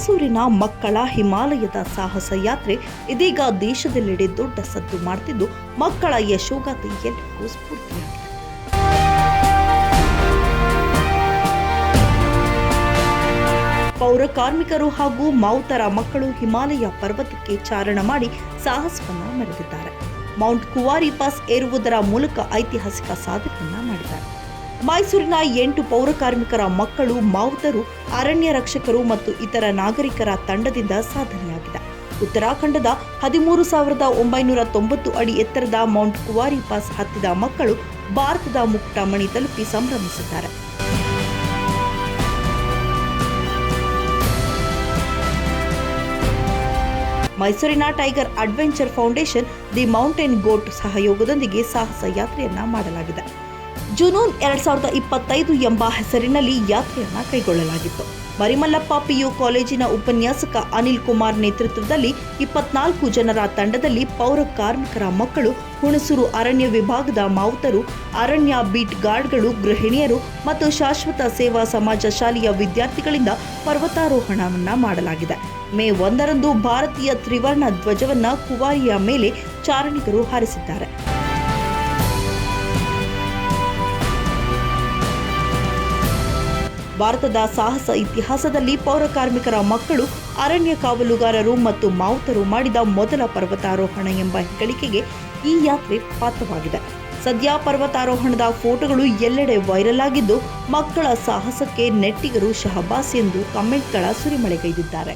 ಮೈಸೂರಿನ ಮಕ್ಕಳ ಹಿಮಾಲಯದ ಸಾಹಸ ಯಾತ್ರೆ ಇದೀಗ ದೇಶದೆಲ್ಲೆಡೆ ದೊಡ್ಡ ಸದ್ದು ಮಾಡುತ್ತಿದ್ದು ಮಕ್ಕಳ ಯಶೋಗಾಥೆ ಎಲ್ಲರಿಗೂ ಸ್ಫೂರ್ತಿಯಾಗಿದೆ. ಪೌರ ಕಾರ್ಮಿಕರು ಹಾಗೂ ಮಾವುತರ ಮಕ್ಕಳು ಹಿಮಾಲಯ ಪರ್ವತಕ್ಕೆ ಚಾರಣ ಮಾಡಿ ಸಾಹಸವನ್ನು ಮೆರೆದಿದ್ದಾರೆ. ಮೌಂಟ್ ಕುವಾರಿ ಪಾಸ್ ಏರುವುದರ ಮೂಲಕ ಐತಿಹಾಸಿಕ ಸಾಧನೆಯನ್ನ ಮಾಡಿದ್ದಾರೆ. ಮೈಸೂರಿನ ಎಂಟು ಪೌರ ಕಾರ್ಮಿಕರ ಮಕ್ಕಳು, ಮಾವುತರು, ಅರಣ್ಯ ರಕ್ಷಕರು ಮತ್ತು ಇತರ ನಾಗರಿಕರ ತಂಡದಿಂದ ಸಾಧನೆಯಾಗಿದೆ. ಉತ್ತರಾಖಂಡದ ಹದಿಮೂರು ಸಾವಿರದ ಒಂಬೈನೂರ ತೊಂಬತ್ತು ಅಡಿ ಎತ್ತರದ ಮೌಂಟ್ ಕುವಾರಿ ಪಾಸ್ ಹತ್ತಿದ ಮಕ್ಕಳು ಭಾರತದ ಮುಕ್ತ ಮಣಿ ತಲುಪಿ ಸಂಭ್ರಮಿಸಿದ್ದಾರೆ ಮೈಸೂರಿನ tiger adventure foundation, the mountain goat ಸಹಯೋಗದೊಂದಿಗೆ ಸಾಹಸ ಯಾತ್ರೆಯನ್ನ ಮಾಡಲಾಗಿದೆ. ಜುನೂನ್ ಎರಡ್ ಸಾವಿರದ ಇಪ್ಪತ್ತೈದು ಎಂಬ ಹೆಸರಿನಲ್ಲಿ ಯಾತ್ರೆಯನ್ನ ಕೈಗೊಳ್ಳಲಾಗಿತ್ತು. ಮರಿಮಲ್ಲಪ್ಪ ಪಿಯು ಕಾಲೇಜಿನ ಉಪನ್ಯಾಸಕ ಅನಿಲ್ ಕುಮಾರ್ ನೇತೃತ್ವದಲ್ಲಿ ಇಪ್ಪತ್ನಾಲ್ಕು ಜನರ ತಂಡದಲ್ಲಿ ಪೌರ ಕಾರ್ಮಿಕರ ಮಕ್ಕಳು, ಹುಣಸೂರು ಅರಣ್ಯ ವಿಭಾಗದ ಮಾವುತರು, ಅರಣ್ಯ ಬೀಟ್ ಗಾರ್ಡ್ಗಳು, ಗೃಹಿಣಿಯರು ಮತ್ತು ಶಾಶ್ವತ ಸೇವಾ ಸಮಾಜ ಶಾಲೆಯ ವಿದ್ಯಾರ್ಥಿಗಳಿಂದ ಪರ್ವತಾರೋಹಣವನ್ನ ಮಾಡಲಾಗಿದೆ. ಮೇ ಒಂದರಂದು ಭಾರತೀಯ ತ್ರಿವರ್ಣ ಧ್ವಜವನ್ನ ಕುವಾರಿಯ ಮೇಲೆ ಚಾರಣಿಗರು ಹಾರಿಸಿದ್ದಾರೆ. ಭಾರತದ ಸಾಹಸ ಇತಿಹಾಸದಲ್ಲಿ ಪೌರ ಕಾರ್ಮಿಕರ ಮಕ್ಕಳು, ಅರಣ್ಯ ಕಾವಲುಗಾರರು ಮತ್ತು ಮಾವುತರು ಮಾಡಿದ ಮೊದಲ ಪರ್ವತಾರೋಹಣ ಎಂಬ ಹೆಗ್ಗಳಿಕೆಗೆ ಈ ಯಾತ್ರೆ ಪಾತ್ರವಾಗಿದೆ. ಸದ್ಯ ಪರ್ವತಾರೋಹಣದ ಫೋಟೋಗಳು ಎಲ್ಲೆಡೆ ವೈರಲ್ ಆಗಿದ್ದು, ಮಕ್ಕಳ ಸಾಹಸಕ್ಕೆ ನೆಟ್ಟಿಗರು ಶಹಬಾಸ್ ಎಂದು ಕಮೆಂಟ್ಗಳ ಸುರಿಮಳೆಗೈದಿದ್ದಾರೆ.